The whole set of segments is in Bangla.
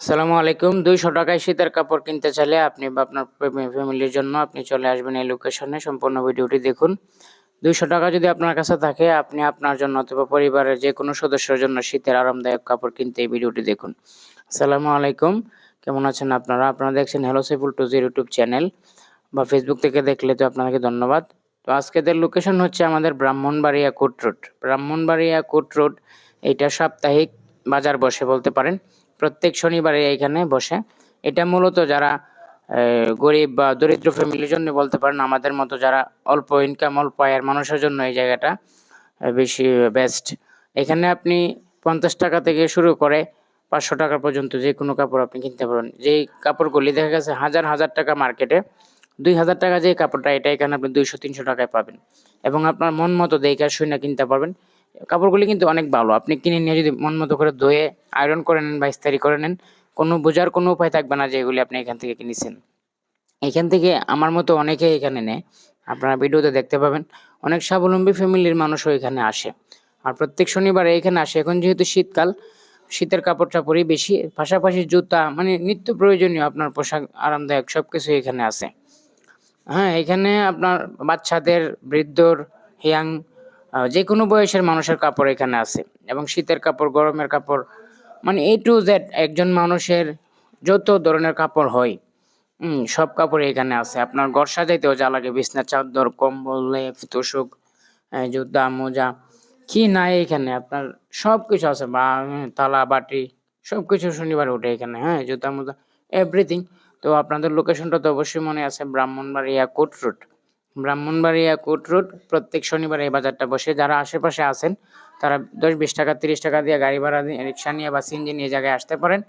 আসসালামু আলাইকুম। দুইশো টাকায় শীতের কাপড় কিনতে চাইলে আপনি বা আপনার ফ্যামিলির জন্য আপনি চলে আসবেন এই লোকেশনে। সম্পূর্ণ ভিডিওটি দেখুন। দুইশো টাকা যদি আপনার কাছে থাকে, আপনি আপনার জন্য অথবা পরিবারের যে কোনো সদস্যের জন্য শীতের আরামদায়ক কাপড় কিনতে এই ভিডিওটি দেখুন। আসসালামু আলাইকুম। কেমন আছেন আপনারা? আপনারা দেখছেন hello Saiful two zero YouTube channel বা ফেসবুক থেকে দেখলে তো আপনাকে ধন্যবাদ। তো আজকেদের লোকেশন হচ্ছে আমাদের Brahmanbaria court road. Brahmanbaria court road, এইটা সাপ্তাহিক বাজার বসে বলতে পারেন। প্রত্যেক শনিবারে এখানে বসে। এটা মূলত যারা গরিব বা দরিদ্র ফ্যামিলির জন্য বলতে পারেন, আমাদের মতো যারা অল্প ইনকাম অল্প আয়ের মানুষের জন্য এই জায়গাটা বেশি বেস্ট এখানে আপনি পঞ্চাশ টাকা থেকে শুরু করে পাঁচশো টাকা পর্যন্ত যে কোনো কাপড় আপনি কিনতে পারবেন যেই কাপড়গুলি দেখা গেছে হাজার হাজার টাকা মার্কেটে দুই হাজার টাকা যে কাপড়টা, এটা এখানে আপনি দুইশো, তিনশো টাকায় পাবেন। এবং আপনার মন মতো দেখে শুনে কিনতে পারবেন। কাপড়গুলি কিন্তু অনেক ভালো। আপনি কিনে নিয়ে যদি মন মতো করে ধুয়ে আয়রন করে নেন বা ইস্তারি করে নেন, কোনো বোঝার কোনো উপায় থাকবে না যে এগুলি আপনি এখান থেকে কিনেছেন। এখান থেকে আমার মতো অনেকে এখানে নেয় আপনারা ভিডিওতে দেখতে পাবেন, অনেক স্বাবলম্বী ফ্যামিলির মানুষও এখানে আসে। আর প্রত্যেক শনিবারে এখানে আসে। এখন যেহেতু শীতকাল, শীতের কাপড় চাপড়ই বেশি, পাশাপাশি জুতা মানে নিত্য প্রয়োজনীয় আপনার পোশাক, আরামদায়ক সব কিছু এখানে আছে। হ্যাঁ এখানে আপনার বাচ্চাদের, বৃদ্ধর হিয়াং যে কোনো বয়সের মানুষের কাপড় এখানে আছে। এবং শীতের কাপড়, গরমের কাপড় মানে এ টু জেড একজন মানুষের যত ধরনের কাপড় হয় সব কাপড় এখানে আছে। আপনার ঘর সাজাইতেও যা লাগে, বিছনা, চাদর, কম্বল, লেপ, তোষক জুতা, মোজা, কি নাই এখানে, আপনার সব কিছু আছে। বা তালা, বাটি, সব কিছু শনিবার ওঠে এখানে হ্যাঁ জুতা, মোজা এভরিথিং তো আপনাদের লোকেশনটা তো অবশ্যই মনে আছে, Brahmanbaria court road. Brahmanbaria court road, প্রত্যেক শনিবার এই বাজারটা বসে। যারা আশেপাশে আছেন, তারা দশ বিশ টাকা, তিরিশ টাকা দিয়ে গাড়ি ভাড়া দিয়ে, রিক্সা নিয়ে বা সিএনজি নিয়ে জায়গায় আসতে পারেন।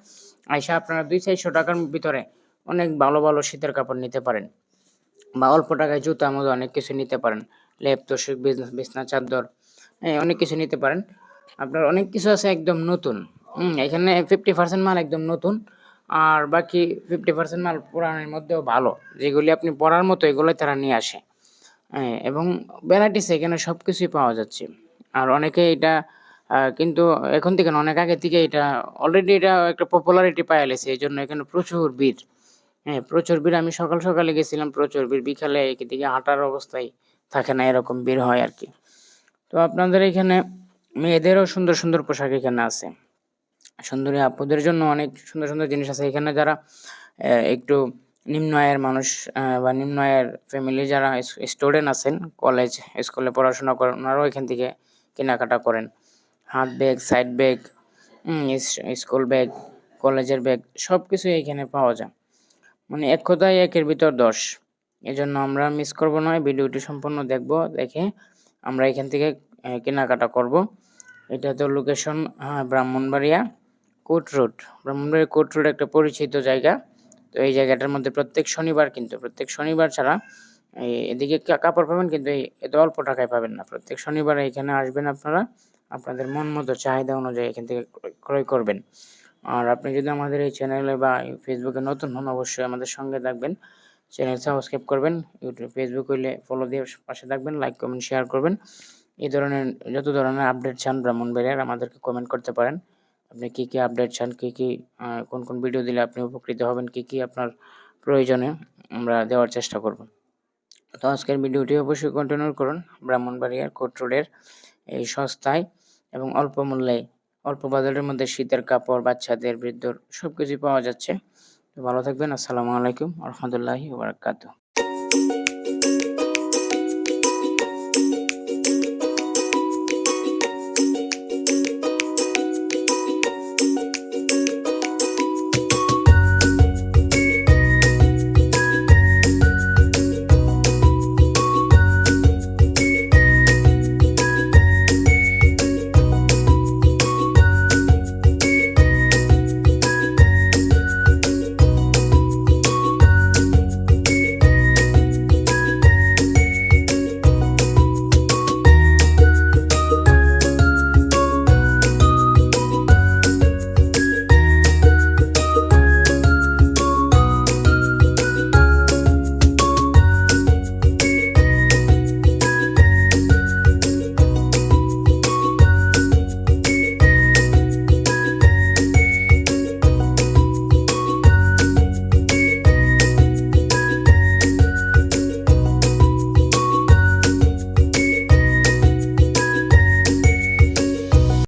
আইসা আপনারা দুই চারশো টাকার ভিতরে অনেক ভালো ভালো শীতের কাপড় নিতে পারেন বা অল্প টাকায় জুতা মতো অনেক কিছু নিতে পারেন। লেপ, তোষক, বিছনা- বিছনা, চাদর হ্যাঁ অনেক কিছু নিতে পারেন। আপনার অনেক কিছু আছে একদম নতুন। এখানে ফিফটি পার্সেন্ট মাল একদম নতুন। আর বাকি ফিফটি পার্সেন্ট মাল পুরানোর মধ্যেও ভালো। যেগুলি আপনি পরার মতো, এগুলোই তারা নিয়ে আসে। হ্যাঁ এবং ভ্যারাইটিস এখানে সব কিছুই পাওয়া যাচ্ছে। আর অনেকে এটা কিন্তু এখন থেকে অনেক আগে থেকে এটা অলরেডি এটা একটা পপুলারিটি পায় লেছে এই জন্য এখানে প্রচুর ভিড়। হ্যাঁ প্রচুর ভিড়। আমি সকাল সকালে গেছিলাম, প্রচুর ভিড়। বিকালে এদিকে হাঁটার অবস্থায় থাকে না, এরকম ভিড় হয় আর কি। তো আপনাদের এখানে মেয়েদেরও সুন্দর সুন্দর পোশাক এখানে আছে। সুন্দরী আপুদের জন্য অনেক সুন্দর সুন্দর জিনিস আছে। এখানে যারা একটু নিম্ন আয়ের মানুষ বা নিম্ন আয়ের ফ্যামিলি যারা স্টুডেন্ট আছেন কলেজ স্কুলে পড়াশোনা করেন, ওনারাও এখান থেকে কেনাকাটা করেন। হাত bag side bag school bag কলেজের ব্যাগ সব কিছুই এখানে পাওয়া যায়। মানে এক কথায় একের ভিতর দশ। এজন্য আমরা মিস করব নয় ভিডিওটি সম্পূর্ণ দেখব, দেখে আমরা এখান থেকে কেনাকাটা করব। এটা তো location Brahmanbaria court road. Brahmanbaria court road একটা পরিচিত জায়গা। তো এই জায়গাটার মধ্যে প্রত্যেক শনিবার কিন্তু, প্রত্যেক শনিবার ছাড়া এদিকে কাপড় পাবেন কিন্তু এত অল্প টাকায় পাবেন না। প্রত্যেক শনিবার এখানে আসবেন আপনারা, আপনাদের মন মতো চাহিদা অনুযায়ী এখান থেকে ক্রয়- ক্রয় করবেন। আর আপনি যদি আমাদের এই চ্যানেলে বা ফেসবুকে নতুন হন, অবশ্যই আমাদের সঙ্গে থাকবেন। চ্যানেল সাবস্ক্রাইব করবেন ইউটিউব ফেসবুক হইলে ফলো দিয়ে পাশে থাকবেন লাইক কমেন্ট শেয়ার করবেন। এই ধরনের, যত ধরনের আপডেট চান ব্রাহ্মণবাড়িয়ার, আমাদেরকে কমেন্ট করতে পারেন। আপনি কি কি আপডেট চান? কি কি কোন কোন ভিডিও দিলে আপনি উপকৃত হবেন? কি কি আপনার প্রয়োজনে আমরা দেওয়ার চেষ্টা করব। তো আজকের ভিডিওটি অবশ্যই কন্টিনিউ করুন। ব্রাহ্মণবাড়িয়ার কোট রোডের এই সস্তায় এবং অল্প মূল্যে, অল্প বাজারের মধ্যে শীতের কাপড়, বাচ্চাদের বৃদ্ধর সব কিছুই পাওয়া যাচ্ছে। তো ভালো থাকবেন। আসসালামু আলাইকুম। রহমতুল্লাহি বারাকাতু